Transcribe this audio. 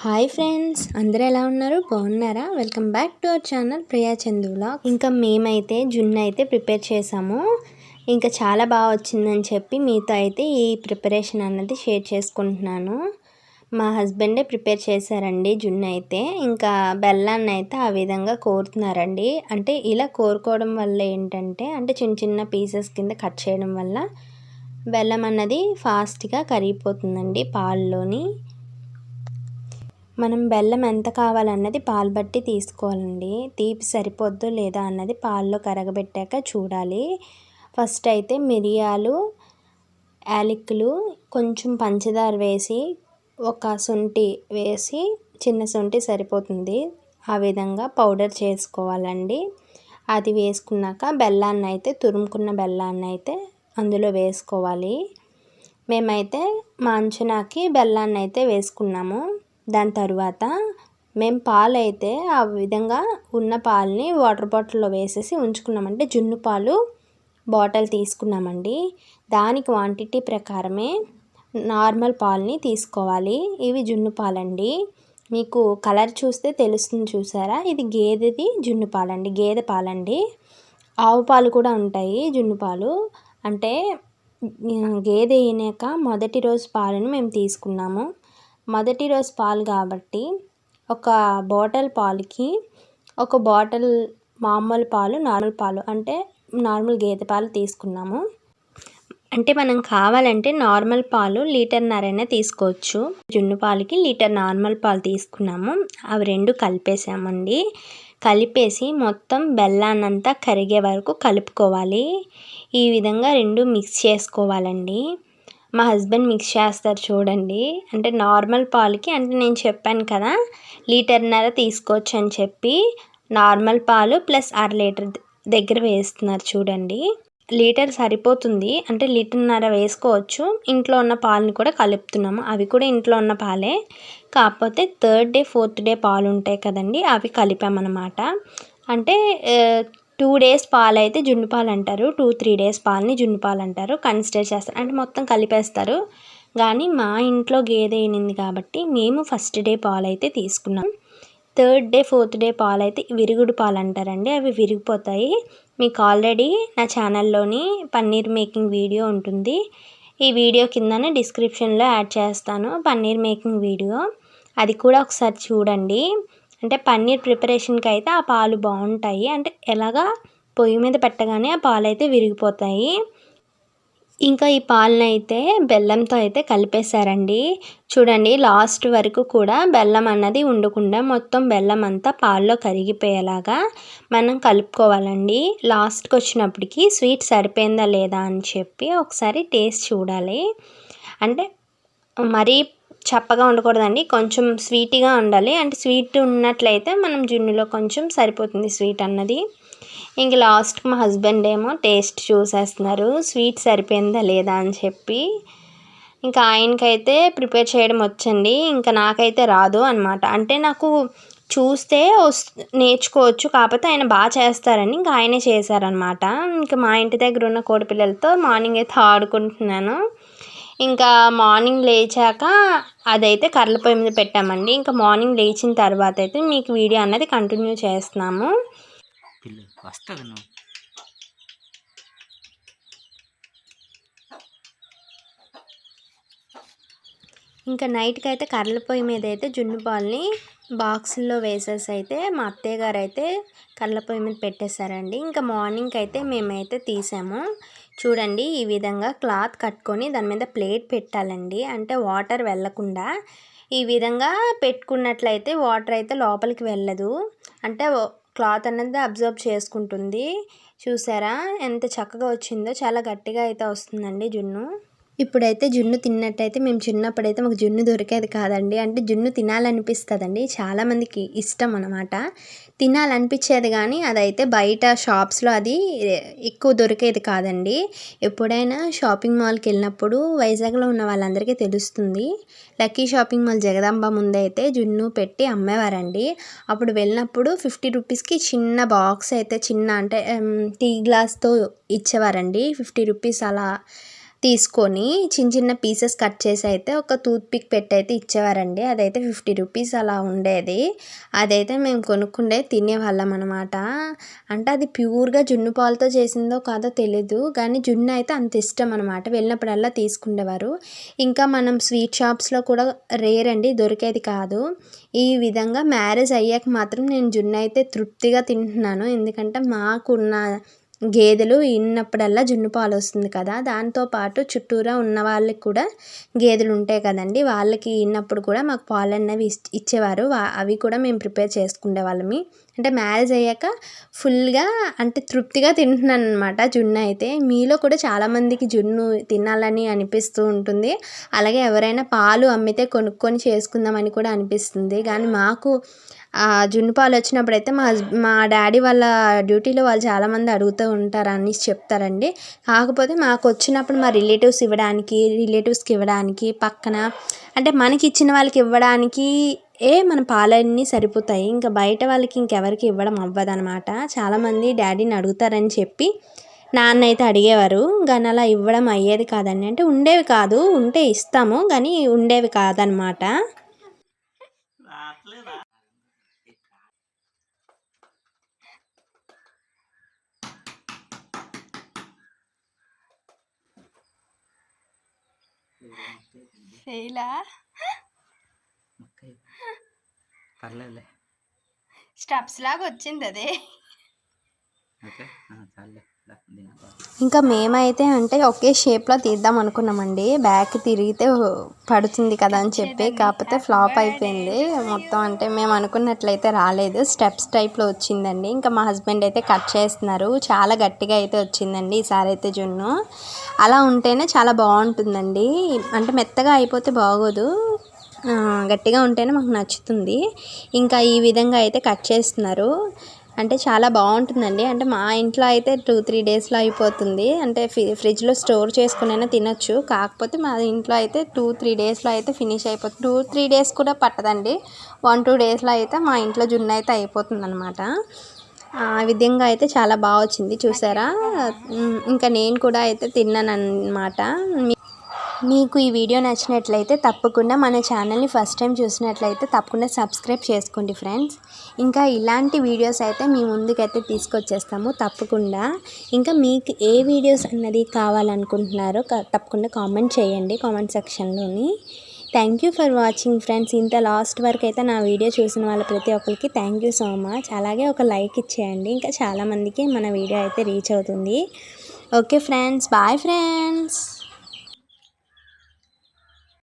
Hi friends అందరూ ఎలా ఉన్నారు? బాగున్నారా? Welcome back to our channel Priya చందువులా ఇంకా మేమైతే జున్ను అయితే ప్రిపేర్ చేసాము. ఇంకా చాలా బాగా వచ్చిందని చెప్పి మీతో అయితే ఈ ప్రిపరేషన్ అన్నది షేర్ చేసుకుంటున్నాను. మా హస్బెండే ప్రిపేర్ చేశారండి జున్ను అయితే. ఇంకా బెల్లాన్ని అయితే ఆ విధంగా కోరుతున్నారండి. అంటే ఇలా కోరుకోవడం వల్ల ఏంటంటే అంటే చిన్న చిన్న పీసెస్ కింద కట్ చేయడం వల్ల బెల్లం అన్నది ఫాస్ట్గా కరిగిపోతుందండి పాల్లోని. మనం బెల్లం ఎంత కావాలన్నది పాలు బట్టి తీసుకోవాలండి. తీపి సరిపోద్దో లేదా అన్నది పాల్లో కరగబెట్టాక చూడాలి. ఫస్ట్ అయితే మిరియాలు యాలక్కులు కొంచెం పంచదార వేసి ఒక శొంఠి వేసి చిన్న శొంఠి సరిపోతుంది. ఆ విధంగా పౌడర్ చేసుకోవాలండి. అది వేసుకున్నాక బెల్లాన్ని అయితే తురుముకున్న బెల్లాన్ని అయితే అందులో వేసుకోవాలి. మేమైతే మా అంచనాకి బెల్లాన్ని అయితే వేసుకున్నాము. దాని తర్వాత మేము పాలు అయితే ఆ విధంగా ఉన్న పాలని వాటర్ బాటిల్లో వేసేసి ఉంచుకున్నామంటే జున్ను పాలు బాటిల్ తీసుకున్నామండి. దాని క్వాంటిటీ ప్రకారమే నార్మల్ పాలని తీసుకోవాలి. ఇవి జున్ను పాలండి. మీకు కలర్ చూస్తే తెలుస్తుంది చూసారా? ఇది గేదెది జున్ను పాలండి. గేదె పాలండి. ఆవు పాలు కూడా ఉంటాయి జున్ను పాలు. అంటే గేదె అయినాక మొదటి రోజు పాలను మేము తీసుకున్నాము. మొదటి రోజు పాలు కాబట్టి ఒక బాటిల్ పాలకి ఒక బాటిల్ మామూలు పాలు నార్మల్ పాలు అంటే నార్మల్ గేదె పాలు తీసుకున్నాము. అంటే మనం కావాలంటే నార్మల్ పాలు లీటర్న్నరైనా తీసుకోవచ్చు. జున్ను పాలకి లీటర్ నార్మల్ పాలు తీసుకున్నాము. అవి రెండు కలిపేసామండి. కలిపేసి మొత్తం బెల్లాన్నంతా కరిగే వరకు కలుపుకోవాలి. ఈ విధంగా రెండు మిక్స్ చేసుకోవాలండి. మా హస్బెండ్ మిక్స్ చేస్తారు చూడండి. అంటే నార్మల్ పాలకి అంటే నేను చెప్పాను కదా లీటర్న్నర తీసుకోవచ్చు అని చెప్పి నార్మల్ పాలు ప్లస్ అర లీటర్ దగ్గర వేస్తున్నారు చూడండి. లీటర్ సరిపోతుంది. అంటే లీటర్న్నర వేసుకోవచ్చు. ఇంట్లో ఉన్న పాలని కూడా కలుపుతున్నాము. అవి కూడా ఇంట్లో ఉన్న పాలే. కాకపోతే థర్డ్ డే ఫోర్త్ డే పాలు ఉంటాయి కదండి అవి కలిపామన్నమాట. అంటే టూ డేస్ పాలు అయితే జున్ను పాలు అంటారు. టూ త్రీ డేస్ పాలని జున్ను పాలు అంటారు. కన్సిడర్ చేస్తారు. అంటే మొత్తం కలిపేస్తారు. కానీ మా ఇంట్లో గేదె అయినింది కాబట్టి మేము ఫస్ట్ డే పాలు అయితే తీసుకున్నాం. థర్డ్ డే ఫోర్త్ డే పాలు అయితే విరుగుడు పాలు అంటారండి అవి విరిగిపోతాయి. మీకు ఆల్రెడీ నా ఛానల్లోని పన్నీర్ మేకింగ్ వీడియో ఉంటుంది. ఈ వీడియో కిందనే డిస్క్రిప్షన్లో యాడ్ చేస్తాను. Paneer making video. అది కూడా ఒకసారి చూడండి. అంటే పన్నీర్ ప్రిపరేషన్కి అయితే ఆ పాలు బాగుంటాయి అంటే ఎలాగా పొయ్యి మీద పెట్టగానే ఆ పాలు అయితే విరిగిపోతాయి. ఇంకా ఈ పాలనైతే బెల్లంతో అయితే కలిపేశారండి. చూడండి లాస్ట్ వరకు కూడా బెల్లం అన్నది ఉండకుండా మొత్తం బెల్లం అంతా పాల్లో కరిగిపోయేలాగా మనం కలుపుకోవాలండి. లాస్ట్కి వచ్చినప్పటికి స్వీట్ సరిపోయిందా లేదా అని చెప్పి ఒకసారి టేస్ట్ చూడాలి. అంటే మరీ చప్పగా ఉండకూడదండి. కొంచెం స్వీట్గా ఉండాలి. అంటే స్వీట్ ఉన్నట్లయితే మనం జున్నులో కొంచెం సరిపోతుంది స్వీట్ అన్నది. ఇంక లాస్ట్ మా హస్బెండ్ ఏమో టేస్ట్ చూసేస్తున్నారు. స్వీట్ సరిపోయిందా లేదా అని చెప్పి. ఇంకా ఆయనకైతే ప్రిపేర్ చేయడం వచ్చండి. ఇంకా నాకైతే రాదు అనమాట అంటే నాకు చూస్తే నేర్చుకోవచ్చు. కాకపోతే ఆయన బాగా చేస్తారని ఇంకా ఆయనే చేశారనమాట ఇంకా మా ఇంటి దగ్గర ఉన్న కోడిపిల్లలతో మార్నింగ్ అయితే ఆడుకుంటున్నాను. ఇంకా మార్నింగ్ లేచాక అదైతే కర్రల పొయ్యి మీద పెట్టామండి. ఇంకా మార్నింగ్ లేచిన తర్వాత అయితే మీకు వీడియో అన్నది కంటిన్యూ చేస్తున్నాము. ఇంకా నైట్కి అయితే కర్రల పొయ్యి మీద అయితే జున్ను పాలని బాక్సుల్లో వేసేసి అయితే మా అత్తయ్య గారు అయితే కర్రల పొయ్యి మీద పెట్టేశారండి. ఇంకా మార్నింగ్కి అయితే మేమైతే తీసాము. చూడండి ఈ విధంగా క్లాత్ కట్టుకొని దాని మీద ప్లేట్ పెట్టాలండి. అంటే వాటర్ వెళ్ళకుండా. ఈ విధంగా పెట్టుకున్నట్లయితే వాటర్ అయితే లోపలికి వెళ్ళదు. అంటే క్లాత్ అనేది అబ్జర్వ్ చేసుకుంటుంది. చూసారా? ఎంత చక్కగా వచ్చిందో. చాలా గట్టిగా అయితే వస్తుందండి జున్ను. ఇప్పుడైతే జున్ను తిన్నట్టయితే మేము చిన్నప్పుడైతే మాకు జున్ను దొరికేది కాదండి. అంటే జున్ను తినాలనిపిస్తుందండి. చాలామందికి ఇష్టం అనమాట తినాలనిపించేది కానీ అదైతే బయట షాప్స్లో అది ఎక్కువ దొరికేది కాదండి. ఎప్పుడైనా షాపింగ్ మాల్కి వెళ్ళినప్పుడు వైజాగ్లో ఉన్న వాళ్ళందరికీ తెలుస్తుంది. లక్కీ షాపింగ్ మాల్ జగదాంబ ముందైతే అయితే జున్ను పెట్టి అమ్మేవారండి. అప్పుడు వెళ్ళినప్పుడు ఫిఫ్టీ రూపీస్కి చిన్న బాక్స్ అయితే చిన్న అంటే టీ గ్లాస్తో ఇచ్చేవారండి. ఫిఫ్టీ రూపీస్ అలా తీసుకొని చిన్న చిన్న పీసెస్ కట్ చేసి అయితే ఒక టూత్ పిక్ పెట్టి అయితే ఇచ్చేవారండి. అదైతే ఫిఫ్టీ రూపీస్ అలా ఉండేది. అదైతే మేము కొనుక్కుండే తినేవాళ్ళం అనమాట అంటే అది ప్యూర్గా జున్ను పాలతో చేసిందో కాదో తెలీదు. కానీ జున్ను అయితే అంత ఇష్టం అనమాట వెళ్ళినప్పుడల్లా తీసుకుండేవారు. ఇంకా మనం స్వీట్ షాప్స్లో కూడా రేర్ అండి దొరికేది కాదు. ఈ విధంగా మ్యారేజ్ అయ్యాక మాత్రం నేను జున్ను అయితే తృప్తిగా తింటున్నాను. ఎందుకంటే మాకున్న గేదెలు ఇన్నప్పుడల్లా జున్ను పాలు వస్తుంది కదా దాంతోపాటు చుట్టూరా ఉన్న వాళ్ళకి కూడా గేదెలు ఉంటాయి కదండి. వాళ్ళకి ఇన్నప్పుడు కూడా మాకు పాలు అనేవి ఇచ్చేవారు. అవి కూడా మేము ప్రిపేర్ చేసుకునే వాళ్ళమి. అంటే మ్యారేజ్ అయ్యాక ఫుల్గా అంటే తృప్తిగా తింటున్నాను అనమాట జున్ను అయితే. మీలో కూడా చాలామందికి జున్ను తినాలని అనిపిస్తూ ఉంటుంది. అలాగే ఎవరైనా పాలు అమ్మితే కొనుక్కొని చేసుకుందామని కూడా అనిపిస్తుంది. కానీ మాకు జున్ను పాలు వచ్చినప్పుడు అయితే మా మా డాడీ వాళ్ళ డ్యూటీలో వాళ్ళు చాలామంది అడుగుతూ ఉంటారు అని చెప్తారండి. కాకపోతే మాకు వచ్చినప్పుడు మా రిలేటివ్స్ ఇవ్వడానికి రిలేటివ్స్కి ఇవ్వడానికి పక్కన అంటే మనకి ఇచ్చిన వాళ్ళకి ఇవ్వడానికి ఏ మన పాలన్నీ సరిపోతాయి. ఇంకా బయట వాళ్ళకి ఇంకెవరికి ఇవ్వడం అవ్వదనమాట. చాలామంది డాడీని అడుగుతారని చెప్పి నాన్న అయితే అడిగేవారు. కానీ అలా ఇవ్వడం అయ్యేది కాదండి. అంటే ఉండేవి కాదు ఉంటే ఇస్తాము కానీ ఉండేవి కాదనమాట. ఫెయిలా పర్లేదులే. స్టెప్స్ లాగా వచ్చింది అదే. ఓకే చాలే ఇంకా మేమైతే అంటే ఒకే షేప్లో తీద్దాం అనుకున్నామండి. బ్యాక్ తిరిగితే పడుతుంది కదా అని చెప్పి కాకపోతే ఫ్లాప్ అయిపోయింది. మొత్తం అంటే మేము అనుకున్నట్లయితే రాలేదు. స్టెప్స్ టైప్లో వచ్చిందండి. ఇంకా మా హస్బెండ్ అయితే కట్ చేస్తున్నారు. చాలా గట్టిగా అయితే వచ్చిందండి ఈసారి అయితే జున్ను. అలా ఉంటేనే చాలా బాగుంటుందండి. అంటే మెత్తగా అయిపోతే బాగోదు. గట్టిగా ఉంటేనే మాకు నచ్చుతుంది. ఇంకా ఈ విధంగా అయితే కట్ చేస్తున్నారు. అంటే చాలా బాగుంటుందండి. అంటే మా ఇంట్లో అయితే టూ త్రీ డేస్లో అయిపోతుంది. అంటే ఫ్రిడ్జ్లో స్టోర్ చేసుకునైనా తినొచ్చు. కాకపోతే మా ఇంట్లో అయితే టూ త్రీ డేస్లో అయితే ఫినిష్ అయిపోతుంది. టూ త్రీ డేస్ కూడా పట్టదండి. వన్ టూ డేస్లో అయితే మా ఇంట్లో జున్ను అయితే అయిపోతుంది అనమాట ఆ విధంగా అయితే చాలా బాగా వచ్చింది. చూసారా? ఇంకా నేను కూడా అయితే తిన్నాను అనమాట మీకు ఈ వీడియో నచ్చినట్లయితే తప్పకుండా మన ఛానల్ని ఫస్ట్ టైం చూసినట్లయితే తప్పకుండా సబ్స్క్రైబ్ చేసుకోండి ఫ్రెండ్స్. ఇంకా ఇలాంటి వీడియోస్ అయితే మీ ముందుకైతే తీసుకొచ్చేస్తాము తప్పకుండా. ఇంకా మీకు ఏ వీడియోస్ అన్నది కావాలనుకుంటున్నారో తప్పకుండా కామెంట్ చేయండి comment సెక్షన్లోని. Thank you for watching friends ఇంత లాస్ట్ వరకు అయితే నా వీడియో చూసిన వాళ్ళ ప్రతి ఒక్కరికి థ్యాంక్ యూ సో మచ్ అలాగే ఒక లైక్ ఇచ్చేయండి. ఇంకా చాలామందికి మన వీడియో అయితే రీచ్ అవుతుంది. Okay friends bye friends